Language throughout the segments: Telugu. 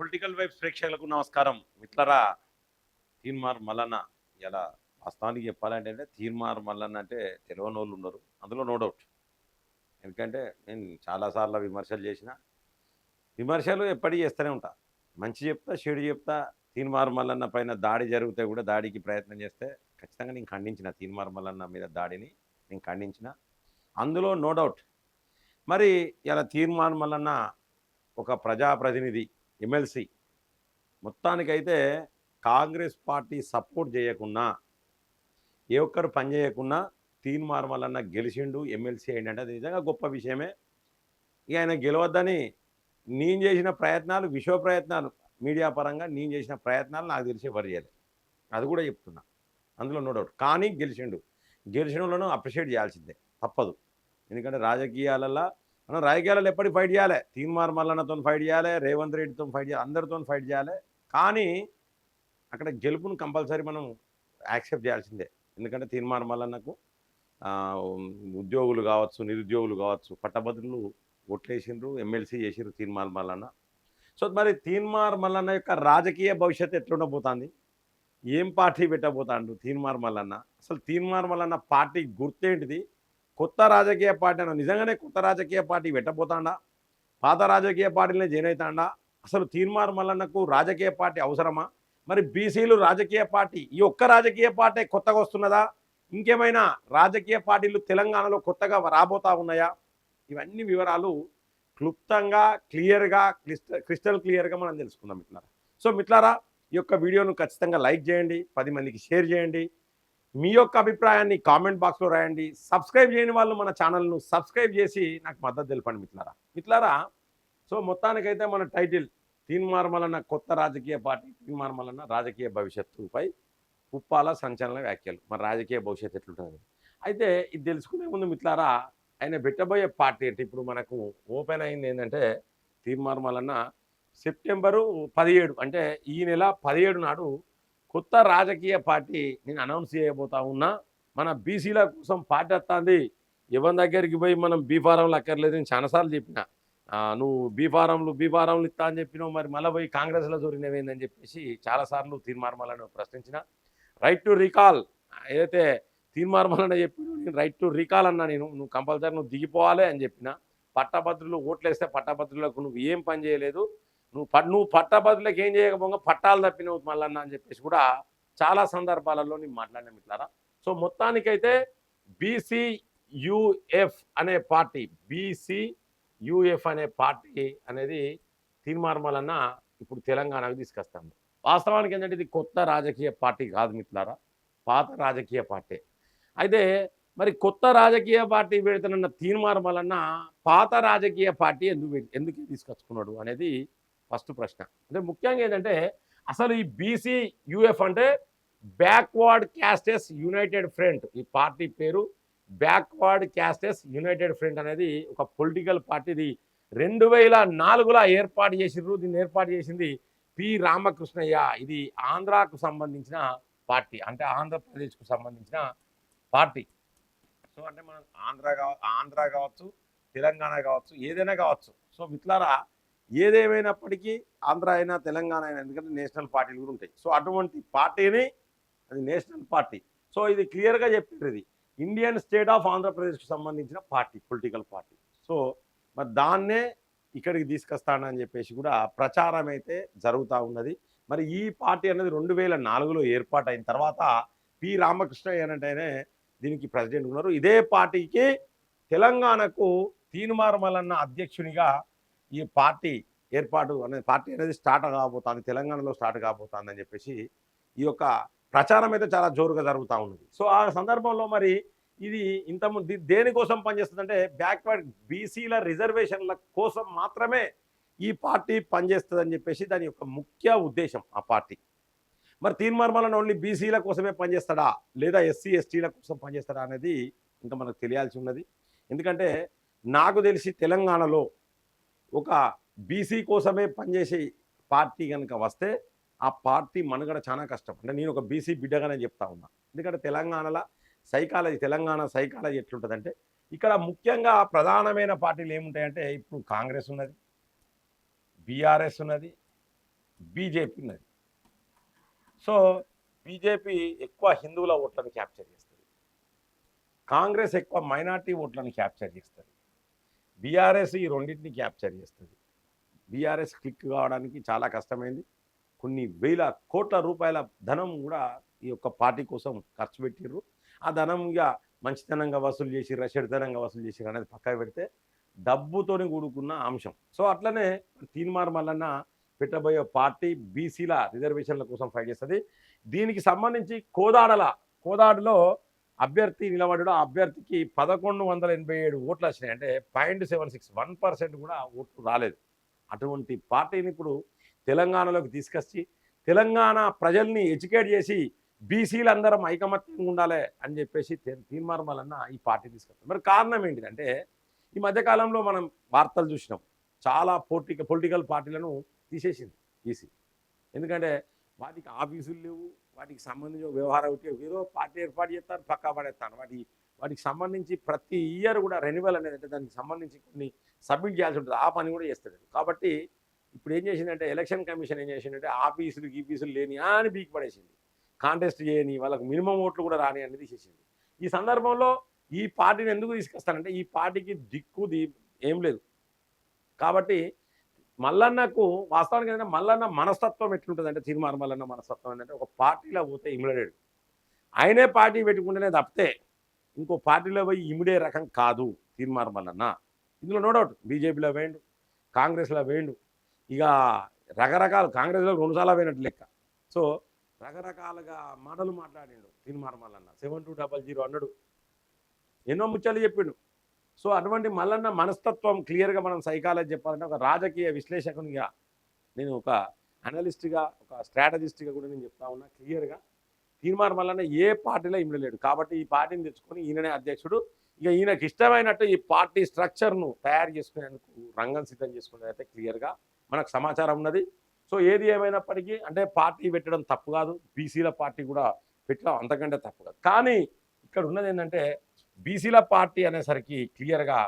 పొలిటికల్ వైబ్స్ ప్రేక్షకులకు నమస్కారం. మిత్రరా తీన్మార్ మల్లన్న ఇలా వాస్తవానికి చెప్పాలంటే తీర్మార్ తీన్మార్ మల్లన్న అంటే తెలియని వాళ్ళు ఉన్నారు. అందులో నో డౌట్. ఎందుకంటే నేను చాలాసార్లు విమర్శలు చేసిన విమర్శలు ఎప్పటికీ చేస్తూనే ఉంటా. మంచి చెప్తా చెడు చెప్తా తీన్మార్ మల్లన్న పైన దాడి జరిగితే కూడా దాడికి ప్రయత్నం చేస్తే ఖచ్చితంగా నేను ఖండించిన తీన్మార్ మల్లన్న మీద దాడిని నేను ఖండించిన. అందులో నో డౌట్. మరి ఇలా తీర్మాన్ మల్లన్న ఒక ప్రజాప్రతినిధి ఎమ్మెల్సీ. మొత్తానికైతే కాంగ్రెస్ పార్టీ సపోర్ట్ చేయకున్నా ఏ ఒక్కరు పని చేయకున్నా తీన్మార్ వలన గెలిచిండు ఎమ్మెల్సీ అయిందంటే అది నిజంగా గొప్ప విషయమే. ఇక ఆయన గెలవద్దని నేను చేసిన ప్రయత్నాలు విశ్వ ప్రయత్నాలు మీడియా పరంగా నేను చేసిన ప్రయత్నాలు నాకు తెలిసి ఎవరు చేయలేదు అది కూడా చెప్తున్నా. అందులో నో డౌట్. కానీ గెలిచిండు. గెలిచిన వాళ్ళను అప్రిషియేట్ చేయాల్సిందే. తప్పదు. ఎందుకంటే రాజకీయాలలో మనం రాజకీయాలలో ఎప్పటికి ఫైట్ చేయాలి. తీన్మార్ మల్లన్నతో ఫైట్ చేయాలి రేవంత్ రెడ్డితో ఫైట్ చేయాలి అందరితో ఫైట్ చేయాలి. కానీ అక్కడ గెలుపును కంపల్సరీ మనం యాక్సెప్ట్ చేయాల్సిందే. ఎందుకంటే తీన్మార్ మల్లన్నకు ఉద్యోగులు కావచ్చు నిరుద్యోగులు కావచ్చు పట్టభద్రులు ఓట్లేసిండ్రు ఎమ్మెల్సీ చేసిండ్రు తీన్మార్ మల్లన్న. సో మరి తీన్మార్ మల్లన్న యొక్క రాజకీయ భవిష్యత్తు ఎట్లుండబోతుంది? ఏం పార్టీ పెట్టబోతాడు తీన్మార్ మల్లన్న? అసలు తీన్మార్ మల్లన్న పార్టీ గుర్తేంటిది కొత్త రాజకీయ పార్టీ అన్న నిజంగానే కొత్త రాజకీయ పార్టీ పెట్టబోతాడా పాత రాజకీయ పార్టీలనే జాయిన్ అవుతాడా అసలు తీర్మార్ మల్లన్నకు రాజకీయ పార్టీ అవసరమా? మరి బీసీలు రాజకీయ పార్టీ ఈ ఒక్క రాజకీయ పార్టీ కొత్తగా వస్తున్నదా? ఇంకేమైనా రాజకీయ పార్టీలు తెలంగాణలో కొత్తగా రాబోతా ఉన్నాయా? ఇవన్నీ వివరాలు క్లుప్తంగా క్లియర్గా క్రిస్టల్ క్లియర్గా మనం తెలుసుకుందాం మిట్లారా సో మిట్లారా ఈ యొక్క వీడియోను ఖచ్చితంగా లైక్ చేయండి పది మందికి షేర్ చేయండి. మీ యొక్క అభిప్రాయాన్ని కామెంట్ బాక్స్లో రాయండి. సబ్స్క్రైబ్ చేయని వాళ్ళు మన ఛానల్ను సబ్స్క్రైబ్ చేసి నాకు మద్దతు తెలపండి మిట్లారా మిట్లారా సో మొత్తానికైతే మన టైటిల్ తీన్మార్మలన్న కొత్త రాజకీయ పార్టీ తీన్మార్మలన్న రాజకీయ భవిష్యత్తుపై ఉప్పాల సంచలన వ్యాఖ్యలు. మన రాజకీయ భవిష్యత్తు ఎట్లుంటుంది? అయితే ఇది తెలుసుకునే ముందు మిట్లారా ఆయన పెట్టబోయే పార్టీ అంటే ఇప్పుడు మనకు ఓపెన్ అయింది ఏంటంటే తీర్మార్మలన్న సెప్టెంబరు పదిహేడు అంటే ఈ నెల పదిహేడు నాడు కొత్త రాజకీయ పార్టీ నేను అనౌన్స్ చేయబోతా ఉన్నా మన బీసీల కోసం పార్టీ వస్తుంది ఎవరి దగ్గరికి పోయి మనం బీఫారంలు అక్కర్లేదు నేను చాలాసార్లు చెప్పిన. నువ్వు బీఫారంలు బీఫారంలు ఇస్తా అని చెప్పినావు మరి మళ్ళీ పోయి కాంగ్రెస్లో జరిగినవేందని చెప్పేసి చాలాసార్లు తీర్మార్మలను ప్రశ్నించిన. రైట్ టు రీకాల్ ఏదైతే తీర్మార్మలని చెప్పి నేను రైట్ టు రీకాల్ అన్నా నేను నువ్వు కంపల్సరీ నువ్వు దిగిపోవాలి అని చెప్పిన. పట్టభద్రులు ఓట్లేస్తే పట్టభద్రులకు నువ్వు ఏం పని చేయలేదు. నువ్వు పట్ నువ్వు పట్టభద్రులకు ఏం చేయకపోగా పట్టాలు తప్పినవు మళ్ళన్న అని చెప్పేసి కూడా చాలా సందర్భాలలో నేను మాట్లాడినా మిట్లారా సో మొత్తానికైతే బీసీయుఎఫ్ అనే పార్టీ బీసీయుఎఫ్ అనే పార్టీ అనేది తీర్మార్మలన్న ఇప్పుడు తెలంగాణకు తీసుకొస్తాము వాస్తవానికి ఏంటంటే ఇది కొత్త రాజకీయ పార్టీ కాదు మిట్లారా పాత రాజకీయ పార్టీ. అయితే మరి కొత్త రాజకీయ పార్టీ పెడుతున్న తీర్మార్మలన్న పాత రాజకీయ పార్టీ ఎందుకు ఎందుకే ఎందుకు తీసుకొచ్చుకున్నాడు అనేది ఫస్ట్ ప్రశ్న. అంటే ముఖ్యంగా ఏంటంటే అసలు ఈ బీసీ యుఎఫ్ అంటే బ్యాక్వర్డ్ క్యాస్టెస్ యునైటెడ్ ఫ్రంట్ ఈ పార్టీ పేరు బ్యాక్వర్డ్ క్యాస్టెస్ యునైటెడ్ ఫ్రంట్ అనేది ఒక పొలిటికల్ పార్టీ ఇది రెండు వేల నాలుగులో ఏర్పాటు చేసిండ్రు దీన్ని ఏర్పాటు చేసింది పి రామకృష్ణయ్య. ఇది ఆంధ్రాకు సంబంధించిన పార్టీ అంటే ఆంధ్రప్రదేశ్కు సంబంధించిన పార్టీ. సో అంటే మనం ఆంధ్ర కావ ఆంధ్ర కావచ్చు తెలంగాణ కావచ్చు ఏదైనా కావచ్చు. సో మిట్లారా ఏదేమైనప్పటికీ ఆంధ్ర అయినా తెలంగాణ అయినా ఎందుకంటే నేషనల్ పార్టీలు కూడా ఉంటాయి. సో అటువంటి పార్టీని అది నేషనల్ పార్టీ. సో ఇది క్లియర్గా చెప్పారు ఇది. ఇండియన్ స్టేట్ ఆఫ్ ఆంధ్రప్రదేశ్కి సంబంధించిన పార్టీ పొలిటికల్ పార్టీ. సో మరి దాన్నే ఇక్కడికి తీసుకొస్తానని చెప్పేసి కూడా ప్రచారం అయితే జరుగుతూ ఉన్నది. మరి ఈ పార్టీ అనేది రెండు వేల నాలుగులో ఏర్పాటైన తర్వాత పి. రామకృష్ణ ఏంటంటేనే దీనికి ప్రెసిడెంట్ ఉన్నారు. ఇదే పార్టీకి తెలంగాణకు తీనుమారమలన్న అధ్యక్షునిగా ఈ పార్టీ ఏర్పాటు అనేది పార్టీ అనేది స్టార్ట్ కాబోతుంది తెలంగాణలో స్టార్ట్ కాబోతుంది అని చెప్పేసి ఈ యొక్క ప్రచారం అయితే చాలా జోరుగా జరుగుతూ ఉన్నది. సో ఆ సందర్భంలో మరి ఇది ఇంత దేనికోసం పనిచేస్తుందంటే బ్యాక్వర్డ్ బీసీల రిజర్వేషన్ల కోసం మాత్రమే ఈ పార్టీ పనిచేస్తుందని చెప్పేసి దాని యొక్క ముఖ్య ఉద్దేశం ఆ పార్టీ. మరి తీర్మార్మలను ఓన్లీ బీసీల కోసమే పనిచేస్తాడా? లేదా ఎస్సీ ఎస్టీల కోసం పనిచేస్తాడా అనేది ఇంకా మనకు తెలియాల్సి ఉన్నది. ఎందుకంటే నాకు తెలిసి తెలంగాణలో ఒక బీసీ కోసమే పనిచేసే పార్టీ కనుక వస్తే ఆ పార్టీ మనుగడ చాలా కష్టం. అంటే నేను ఒక బీసీ బిడ్డగానే చెప్తా ఉన్నా. ఎందుకంటే తెలంగాణలో సైకాలజీ తెలంగాణ సైకాలజీ ఎట్లుంటుందంటే ఇక్కడ ముఖ్యంగా ప్రధానమైన పార్టీలు ఏముంటాయంటే ఇప్పుడు కాంగ్రెస్ ఉన్నది బీఆర్ఎస్ ఉన్నది బీజేపీ ఉన్నది. సో బీజేపీ ఎక్కువ హిందువుల ఓట్లను క్యాప్చర్ చేస్తుంది. కాంగ్రెస్ ఎక్కువ మైనార్టీ ఓట్లను క్యాప్చర్ చేస్తుంది. బీఆర్ఎస్ ఈ రెండింటిని క్యాప్చర్ చేస్తుంది. బీఆర్ఎస్ క్లిక్ కావడానికి చాలా కష్టమైంది. కొన్ని వేల కోట్ల రూపాయల ధనం కూడా ఈ యొక్క పార్టీ కోసం ఖర్చు పెట్టిర్రు. ఆ ధనం ఇక మంచితనంగా వసూలు చేసి రషడితనంగా వసూలు చేసి అనేది పక్కకు పెడితే డబ్బుతోని కూడుకున్న అంశం. సో అట్లనే తీన్మార్ మల్లన్న పెట్టబోయే పార్టీ బీసీల రిజర్వేషన్ల కోసం ఫైట్ చేస్తుంది. దీనికి సంబంధించి కోదాడల కోదాడలో అభ్యర్థి నిలబడడం అభ్యర్థికి పదకొండు వందల ఎనభై ఏడు ఓట్లు వచ్చినాయి. అంటే point seven six one percent కూడా ఓట్లు రాలేదు. అటువంటి పార్టీని ఇప్పుడు తెలంగాణలోకి తీసుకొచ్చి తెలంగాణ ప్రజల్ని ఎడ్యుకేట్ చేసి బీసీలందరం ఐకమత్యంగా ఉండాలి అని చెప్పేసి తీర్మానమాలన్న ఈ పార్టీ తీసుకొస్తారు మరి కారణం ఏంటిదంటే ఈ మధ్యకాలంలో మనం వార్తలు చూసినాం. చాలా పొలిటికల్ పొలిటికల్ పార్టీలను తీసేసింది ఈసీ ఎందుకంటే వాటికి ఆఫీసులు లేవు వాటికి సంబంధించిన వ్యవహారం ఒకటి ఏదో పార్టీ ఏర్పాటు చేస్తారు పక్కా పడేస్తాను వాటి వాటికి సంబంధించి ప్రతి ఇయర్ కూడా రెన్యువల్ అనేది అంటే దానికి సంబంధించి కొన్ని సబ్మిట్ చేయాల్సి ఉంటుంది. ఆ పని కూడా చేస్తాడు కాబట్టి ఇప్పుడు ఏం చేసిందంటే ఎలక్షన్ కమిషన్ ఏం చేసిందంటే ఆఫీసులు గీఫీసులు లేని అని బీకి పడేసింది. కాంటెస్ట్ చేయని వాళ్ళకు మినిమం ఓట్లు కూడా రాని అనేది తీసేసింది. ఈ సందర్భంలో ఈ పార్టీని ఎందుకు తీసుకొస్తానంటే ఈ పార్టీకి దిక్కు ఏం లేదు. కాబట్టి మల్లన్నకు వాస్తవానికి ఏంటంటే మల్లన్న మనస్తత్వం ఎట్లుంటుంది అంటే మల్లన్న మనస్తత్వం ఏంటంటే ఒక పార్టీలో పోతే ఇమిడలేడు. ఆయనే పార్టీ పెట్టుకుంటేనే తప్పితే ఇంకో పార్టీలో పోయి ఇమిడే రకం కాదు తీర్మానం మల్లన్న. ఇందులో నో డౌట్ బీజేపీలో వేయండు కాంగ్రెస్లో వేయండు. ఇక రకరకాల కాంగ్రెస్లో రెండుసార్లు పోయినట్టు లెక్క. సో రకరకాలుగా మాటలు మాట్లాడిండు తీర్మానం Mallanna. Seven two double zero అన్నాడు. ఎన్నో ముచ్చట్లు చెప్పిండు. సో అటువంటి మల్లన్న మనస్తత్వం క్లియర్గా మనం సైకాలజీ చెప్పాలంటే ఒక రాజకీయ విశ్లేషకునిగా నేను ఒక అనలిస్ట్గా ఒక స్ట్రాటజిస్ట్గా కూడా నేను చెప్తా ఉన్నా క్లియర్గా. తీర్మానం మల్లన్న ఏ పార్టీలో ఇమ్మడలేడు కాబట్టి ఈ పార్టీని తెచ్చుకొని ఈయననే అధ్యక్షుడు. ఇక ఈయనకి ఇష్టమైనట్టు ఈ పార్టీ స్ట్రక్చర్ను తయారు చేసుకునేందుకు రంగం సిద్ధం చేసుకునేది అయితే క్లియర్గా మనకు సమాచారం ఉన్నది. సో ఏది ఏమైనప్పటికీ అంటే పార్టీ పెట్టడం తప్పు కాదు. బీసీల పార్టీ కూడా పెట్టడం అంతకంటే తప్పు కాదు. కానీ ఇక్కడ ఉన్నది ఏంటంటే బీసీల పార్టీ అనేసరికి క్లియర్గా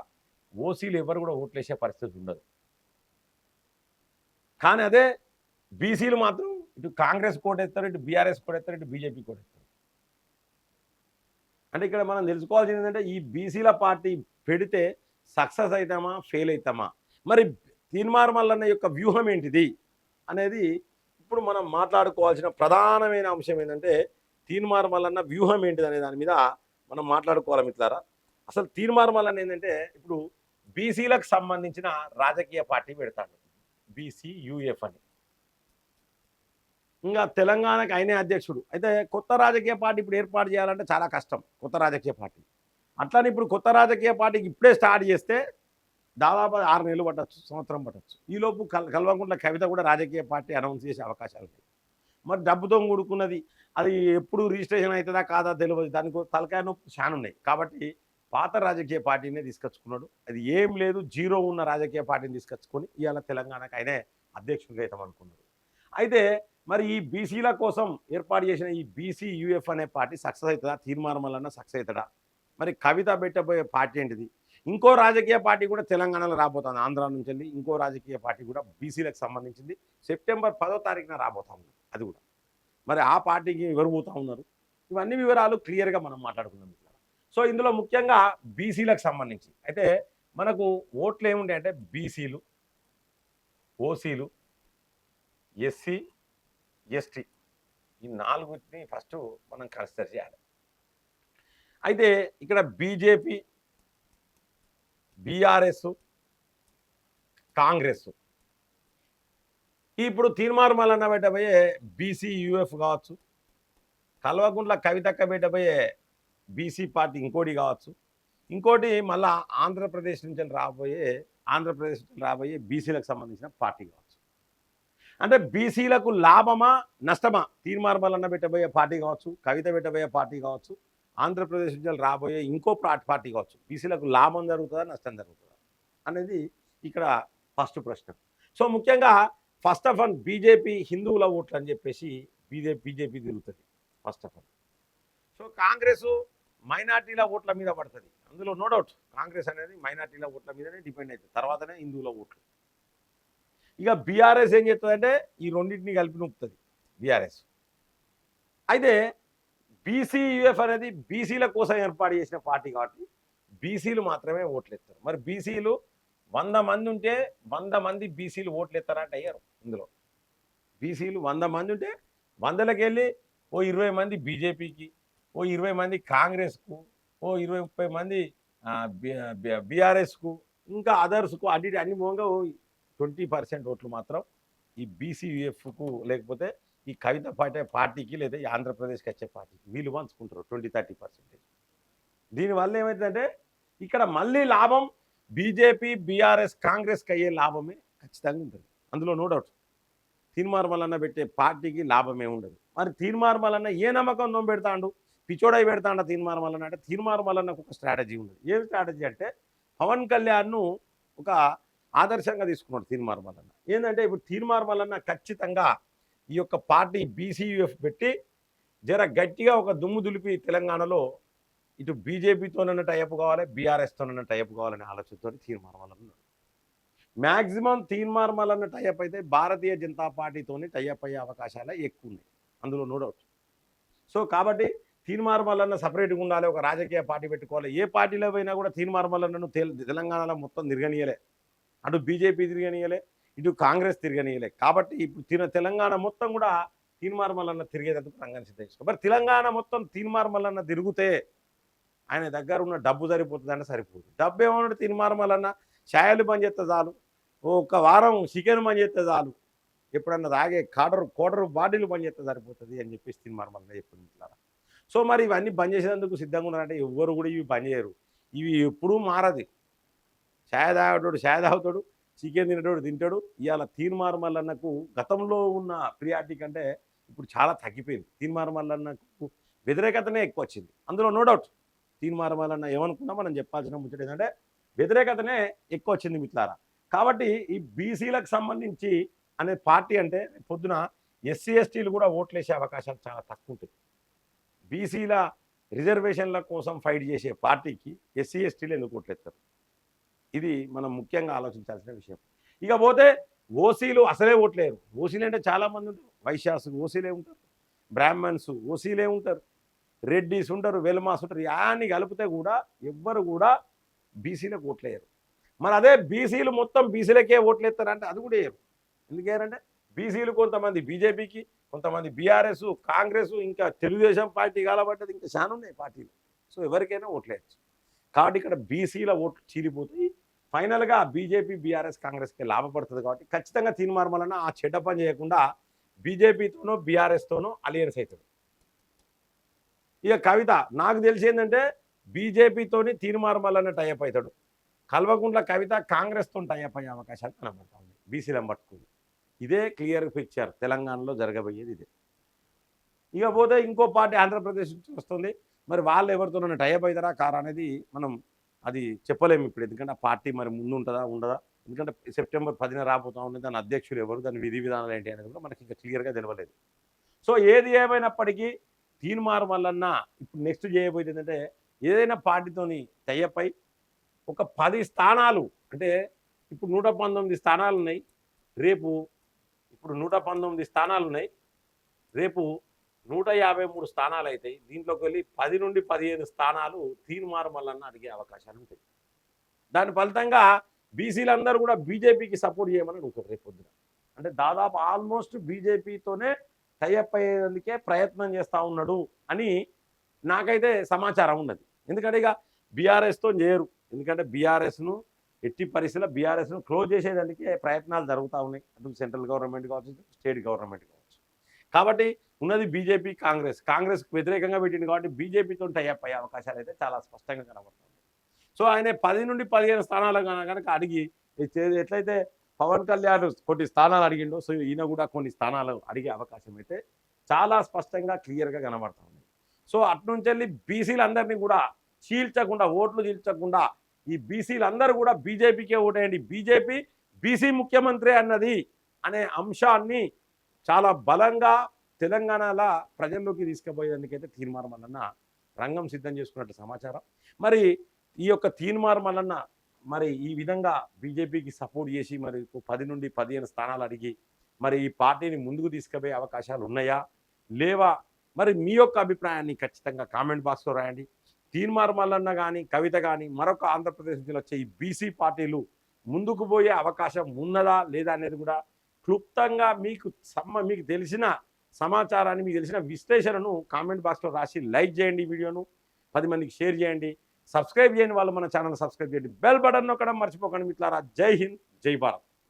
ఓసీలు ఎవరు కూడా ఓట్లేసే పరిస్థితి ఉండదు. కానీ అదే బీసీలు మాత్రం ఇటు కాంగ్రెస్ కోటేస్తారు ఇటు బీఆర్ఎస్ కోటేస్తారు ఇటు బీజేపీ కోటేస్తారు అంటే ఇక్కడ మనం తెలుసుకోవాల్సింది ఏంటంటే ఈ బీసీల పార్టీ పెడితే సక్సెస్ అవుతామా ఫెయిల్ అవుతామా మరి తీన్మార్ మల్లన్న యొక్క వ్యూహం ఏంటిది అనేది ఇప్పుడు మనం మాట్లాడుకోవాల్సిన ప్రధానమైన అంశం ఏంటంటే తీన్మార్ మల్లన్న వ్యూహం ఏంటిది అనే దాని మీద మనం మాట్లాడుకోవాలి మిత్రులారా. అసలు తీర్మానం వల్ల ఏంటంటే ఇప్పుడు బీసీలకు సంబంధించిన రాజకీయ పార్టీ పెడతాడు. బీసీ యూఎఫ్ అని. ఇంకా తెలంగాణకు ఆయనే అధ్యక్షుడు. అయితే కొత్త రాజకీయ పార్టీ ఇప్పుడు ఏర్పాటు చేయాలంటే చాలా కష్టం కొత్త రాజకీయ పార్టీ. అట్లానే ఇప్పుడు కొత్త రాజకీయ పార్టీకి ఇప్పుడే స్టార్ట్ చేస్తే దాదాపు ఆరు నెలలు పట్టచ్చు సంవత్సరం పట్టచ్చు. ఈలోపు కల్ కల్వకుంట్ల కవిత కూడా రాజకీయ పార్టీ అనౌన్స్ చేసే అవకాశాలు ఉన్నాయి. మరి డబ్బుతో కూడుకున్నది అది ఎప్పుడు రిజిస్ట్రేషన్ అవుతుందా కాదా తెలియదు దానికి తలకాయ నొప్పి చాలా ఉన్నాయి. కాబట్టి పాత రాజకీయ పార్టీనే తీసుకొచ్చుకున్నాడు. అది ఏం లేదు జీరో ఉన్న రాజకీయ పార్టీని తీసుకొచ్చుకొని ఇవాళ తెలంగాణకు ఆయనే అధ్యక్షుడిగా అవుతాం అనుకున్నాడు. అయితే మరి ఈ బీసీల కోసం ఏర్పాటు చేసిన ఈ బీసీ యూఎఫ్ అనే పార్టీ సక్సెస్ అవుతుందా? తీర్మానం వలన సక్సెస్ అవుతాడా? మరి కవిత పెట్టబోయే పార్టీ ఏంటిది? ఇంకో రాజకీయ పార్టీ కూడా తెలంగాణలో రాబోతుంది ఆంధ్ర నుంచి వెళ్ళి ఇంకో రాజకీయ పార్టీ కూడా బీసీలకు సంబంధించింది. సెప్టెంబర్ పదో తారీఖున రాబోతా ఉంది అది కూడా. మరి ఆ పార్టీకి ఎవరు ఉన్నారు. ఇవన్నీ వివరాలు క్లియర్గా మనం మాట్లాడుకుందాం ఇట్లా సో ఇందులో ముఖ్యంగా బీసీలకు సంబంధించి. అయితే మనకు ఓట్లు ఏముంటాయి అంటే బీసీలు ఓసీలు ఎస్సీ ఎస్టీ ఈ నాలుగుని ఫస్ట్ మనం కన్సిడర్ చేయాలి. అయితే ఇక్కడ బీజేపీ బీఆర్ఎస్ కాంగ్రెస్ ఇప్పుడు తీర్మానం పెట్టబోయే బీసీ యూఎఫ్ కావచ్చు. కల్వకుంట్ల కవితక్క పెట్టబోయే బీసీ పార్టీ ఇంకోటి కావచ్చు. ఇంకోటి మళ్ళా ఆంధ్రప్రదేశ్ నుంచి రాబోయే ఆంధ్రప్రదేశ్ నుంచి రాబోయే బీసీలకు సంబంధించిన పార్టీ కావచ్చు. అంటే బీసీలకు లాభమా నష్టమా? తీర్మానం పెట్టబోయే పార్టీ కావచ్చు కవిత పెట్టబోయే పార్టీ కావచ్చు ఆంధ్రప్రదేశ్ నుంచి రాబోయే ఇంకో పార్టీ కావచ్చు. బీసీలకు లాభం జరుగుతుందా నష్టం జరుగుతుందా అనేది ఇక్కడ ఫస్ట్ ప్రశ్న. సో ముఖ్యంగా ఫస్ట్ ఆఫ్ ఆల్ బీజేపీ హిందువుల ఓట్లు అని చెప్పేసి బీజేపీ బీజేపీ తిరుగుతుంది first of all. So Congress మైనార్టీల ఓట్ల మీద పడుతుంది. అందులో నో డౌట్ కాంగ్రెస్ అనేది మైనార్టీల ఓట్ల మీదనే డిపెండ్ అవుతుంది తర్వాతనే హిందువుల ఓట్లు. ఇక బీఆర్ఎస్ ఏం చేస్తుందంటే ఈ రెండింటిని కలిపి నొప్పుతుంది బీఆర్ఎస్. అయితే బీసీయుఎఫ్ అనేది బీసీల కోసం ఏర్పాటు చేసిన పార్టీ కాబట్టి బీసీలు మాత్రమే ఓట్లు ఎత్తారు మరి బీసీలు వంద మంది ఉంటే వంద మంది బీసీలు ఓట్లు ఎత్తారంట అయ్యారు ఇందులో. బీసీలు వంద మంది ఉంటే వందలకి వెళ్ళి ఓ ఇరవై మంది బీజేపీకి ఓ ఇరవై మంది కాంగ్రెస్కు ఓ ఇరవై ముప్పై మంది బీఆర్ఎస్కు ఇంకా అదర్స్కు అన్నిటి అన్ని మూలంగా ట్వంటీ పర్సెంట్ ఓట్లు మాత్రం ఈ బీసీఎఫ్కు లేకపోతే ఈ కవిత పాటే పార్టీకి లేదా ఈ ఆంధ్రప్రదేశ్కి వచ్చే పార్టీకి వీళ్ళు పంచుకుంటారు ట్వంటీ థర్టీ పర్సెంటేజ్. దీనివల్ల ఏమవుతుందంటే ఇక్కడ మళ్ళీ లాభం బీజేపీ బీఆర్ఎస్ కాంగ్రెస్కి అయ్యే లాభమే ఖచ్చితంగా ఉంటుంది. అందులో నో డౌట్ తీర్మార్మలన్న పెట్టే పార్టీకి లాభమే ఉండదు. మరి తీర్మార్ ఏ ఏ నమ్మకంతో పెడతాడు? పిచోడై పెడతాడ తీర్మార్మలన్న అంటే తీర్మార్మలన్నకు ఒక స్ట్రాటజీ ఉండదు. ఏ స్ట్రాటజీ అంటే పవన్ కళ్యాణ్ను ఒక ఆదర్శంగా తీసుకున్నాడు తీర్మార్మలన్న ఏంటంటే ఇప్పుడు తీర్మార్మలన్న ఖచ్చితంగా ఈ యొక్క పార్టీ బీసీయూఎఫ్ పెట్టి జర గట్టిగా ఒక దుమ్ము దులిపి తెలంగాణలో ఇటు బీజేపీతోనన్న టైప్ కావాలి బీఆర్ఎస్తోనన్న టైప్ కావాలనే ఆలోచనతో తీర్మార్ మల్లన్న మ్యాక్సిమం తీర్మార్ మల్లన్న టైప్ అయితే భారతీయ జనతా పార్టీతోని టైప్ అయ్యే అవకాశాలే ఎక్కువ ఉన్నాయి అందులో నో డౌట్ సో కాబట్టి తీర్మార్ సపరేట్గా ఉండాలి ఒక రాజకీయ పార్టీ పెట్టుకోవాలి. ఏ పార్టీలో పోయినా కూడా తీర్మార్మలన్నను తెల- తెలంగాణలో మొత్తం తిరగనీయలే. అటు బీజేపీ తిరగనీయలే ఇటు కాంగ్రెస్ తిరగనీయలే. కాబట్టి ఇప్పుడు తిన తెలంగాణ మొత్తం కూడా తీర్మార్మలన్న మల్లన్న రంగాన్ని సిద్ధం చేసుకో. మరి తెలంగాణ మొత్తం తీర్మార్మలన్న తిరిగితే ఆయన దగ్గర ఉన్న డబ్బు సరిపోతుందంటే సరిపోదు. డబ్బు ఏమన్నాడు? తీర్మార్ ఛాయలు పని చేస్తే చాలు. ఒక ఒక్క వారం చికెన్ పని చేస్తే చాలు. ఎప్పుడన్నా తాగే కాడరు కోడరు బాడీలు పని చేస్తే సరిపోతుంది అని చెప్పేసి తీర్మార్ చెప్పింది ఇట్లా సో మరి ఇవన్నీ బంద్ చేసేందుకు సిద్ధంగా ఉన్నారంటే ఎవ్వరు కూడా ఇవి పని చేయరు. ఇవి ఎప్పుడూ మారది. ఛాయ తాగేటోడు ఛాయ తాగుతాడు చికెన్ తినేటోడు తింటాడు. ఇవాళ తీన్మార్మల్లన్నకు గతంలో ఉన్న ప్రియారిటీ కంటే ఇప్పుడు చాలా తగ్గిపోయింది. తీన్మార్మల్లన్నకు వ్యతిరేకతనే ఎక్కువ వచ్చింది. అందులో నో డౌట్. తీర్మార్ మల్లన్న ఏమనుకున్నా మనం చెప్పాల్సిన ముచ్చట ఏంటంటే వ్యతిరేకతనే ఎక్కువ వచ్చింది మిట్లారా కాబట్టి ఈ బీసీలకు సంబంధించి అనే పార్టీ అంటే పొద్దున ఎస్సీ ఎస్టీలు కూడా ఓట్లేసే అవకాశాలు చాలా తక్కువ ఉంటాయి బీసీల రిజర్వేషన్ల కోసం ఫైట్ చేసే పార్టీకి ఎస్సీ ఎస్టీలు ఎందుకు ఓట్లేస్తారు ఇది మనం ముఖ్యంగా ఆలోచించాల్సిన విషయం. ఇక పోతే ఓసీలు అసలే ఓట్లేరు. ఓసీలు అంటే చాలామంది ఉంటారు. వైశ్యాసు ఓసీలే ఉంటారు. బ్రాహ్మణ్స్ ఓసీలే ఉంటారు. రెడ్డిస్ ఉంటారు వెల్మాస్ ఉంటారు యాన్ని కలిపితే కూడా ఎవ్వరు కూడా బీసీలకు ఓట్లేయరు మరి అదే బీసీలు మొత్తం బీసీలకే ఓట్లేస్తారంటే అది కూడా వేయరు. ఎందుకేరంటే బీసీలు కొంతమంది బీజేపీకి కొంతమంది బీఆర్ఎస్ కాంగ్రెస్ ఇంకా తెలుగుదేశం పార్టీ కాబట్టి ఇంకా చాలా ఉన్నాయి పార్టీలు. సో ఎవరికైనా ఓట్లేయచ్చు కాబట్టి ఇక్కడ బీసీల ఓట్లు చీలిపోతాయి. ఫైనల్గా బీజేపీ బీఆర్ఎస్ కాంగ్రెస్కి లాభపడుతుంది కాబట్టి ఖచ్చితంగా తీర్మార్మలన ఆ చెడ్డ పని చేయకుండా బీజేపీతోనో బీఆర్ఎస్తోనో అలియన్స్ అవుతుంది. ఇక కవిత నాకు తెలిసిందంటే బీజేపీతోని తీర్మార్మలన్న టైప్ అవుతాడు. కల్వకుంట్ల కవిత కాంగ్రెస్తో టైప్ అయ్యే అవకాశాలు కనబడతా ఉన్నాయి బీసీలను పట్టుకుని ఇదే క్లియర్ పిక్చర్ తెలంగాణలో జరగబోయేది ఇదే. ఇక పోతే ఇంకో పార్టీ ఆంధ్రప్రదేశ్ నుంచి వస్తుంది. మరి వాళ్ళు ఎవరితోనైనా టైప్ అవుతారా కారా అనేది మనం అది చెప్పలేము ఇప్పుడు. ఎందుకంటే ఆ పార్టీ మరి ముందు ఉంటుందా ఉండదా? ఎందుకంటే సెప్టెంబర్ పదిన రాబోతా ఉంది దాని అధ్యక్షులు ఎవరు దాని విధి విధానాలు ఏంటి అనేది కూడా మనకి ఇంకా క్లియర్గా తెలియలేదు సో ఏది ఏమైనప్పటికీ తీన్మార్ మల్లన్న ఇప్పుడు నెక్స్ట్ చేయబోయేది ఏంటంటే ఏదైనా పార్టీతోని టైఅప్ ఒక పది స్థానాలు అంటే ఇప్పుడు నూట పంతొమ్మిది స్థానాలు ఉన్నాయి. రేపు ఇప్పుడు నూట పంతొమ్మిది స్థానాలు ఉన్నాయి. రేపు నూట యాభై మూడు స్థానాలు అవుతాయి దీంట్లోకి వెళ్ళి పది నుండి పదిహేను స్థానాలు తీనుమారు మల్లన్న అడిగే అవకాశాలు ఉంటాయి. దాని ఫలితంగా బీసీలందరూ కూడా బీజేపీకి సపోర్ట్ చేయమని అడుగుతారు రేపు పొద్దున. అంటే దాదాపు ఆల్మోస్ట్ బీజేపీతోనే టైఅప్ అయ్యేందుకే ప్రయత్నం చేస్తూ ఉన్నాడు అని నాకైతే సమాచారం ఉన్నది. ఎందుకంటే ఇక బీఆర్ఎస్తో చేయరు ఎందుకంటే బీఆర్ఎస్ను ఎట్టి పరిస్థితుల్లో బీఆర్ఎస్ను క్లోజ్ చేసేదానికి ప్రయత్నాలు జరుగుతూ ఉన్నాయి. అటు సెంట్రల్ గవర్నమెంట్ కావచ్చు స్టేట్ గవర్నమెంట్ కావచ్చు. కాబట్టి ఉన్నది బీజేపీ కాంగ్రెస్. కాంగ్రెస్కి వ్యతిరేకంగా పెట్టింది కాబట్టి బీజేపీతో టైఅప్ అయ్యే అవకాశాలు అయితే చాలా స్పష్టంగా కనబడుతుంది సో ఆయన పది నుండి పదిహేను స్థానాలు కనుక కనుక అడిగి ఎట్లయితే పవన్ కళ్యాణ్ కొన్ని స్థానాలు అడిగిండు. సో ఈయన కూడా కొన్ని స్థానాలు అడిగే అవకాశం అయితే చాలా స్పష్టంగా క్లియర్గా కనబడతా ఉంది. సో అట్నుంచి వెళ్ళి బీసీలందరినీ కూడా చీల్చకుండా ఓట్లు చీల్చకుండా ఈ బీసీలందరూ కూడా బీజేపీకే ఓటేయండి. బీజేపీ బీసీ ముఖ్యమంత్రి అన్నది అనే అంశాన్ని చాలా బలంగా తెలంగాణలో ప్రజల్లోకి తీసుకుపోయేందుకైతే తీర్మానం వలన రంగం సిద్ధం చేసుకున్నట్టు సమాచారం. మరి ఈ యొక్క తీర్మానం వలన మరి ఈ విధంగా బీజేపీకి సపోర్ట్ చేసి మరి పది నుండి పదిహేను స్థానాలు అడిగి మరి ఈ పార్టీని ముందుకు తీసుకుపోయే అవకాశాలు ఉన్నాయా? లేవా? మరి మీ యొక్క అభిప్రాయాన్ని ఖచ్చితంగా కామెంట్ బాక్స్లో రాయండి. తీన్మార్ మల్లన్న కానీ కవిత కానీ మరొక ఆంధ్రప్రదేశ్ నుంచి వచ్చే ఈ బీసీ పార్టీలు ముందుకు పోయే అవకాశం ఉన్నదా లేదా అనేది కూడా క్లుప్తంగా మీకు సమ్మ మీకు తెలిసిన సమాచారాన్ని మీకు తెలిసిన విశ్లేషణను కామెంట్ బాక్స్లో రాసి లైక్ చేయండి వీడియోను. పది మందికి షేర్ చేయండి. సబ్స్క్రైబ్ చేయని వాళ్ళు మన ఛానల్ సబ్స్క్రైబ్ చేయండి. బెల్ బటన్ నొక్కడం మర్చిపోకండి మిట్లారా జై హింద్ జై భారత్.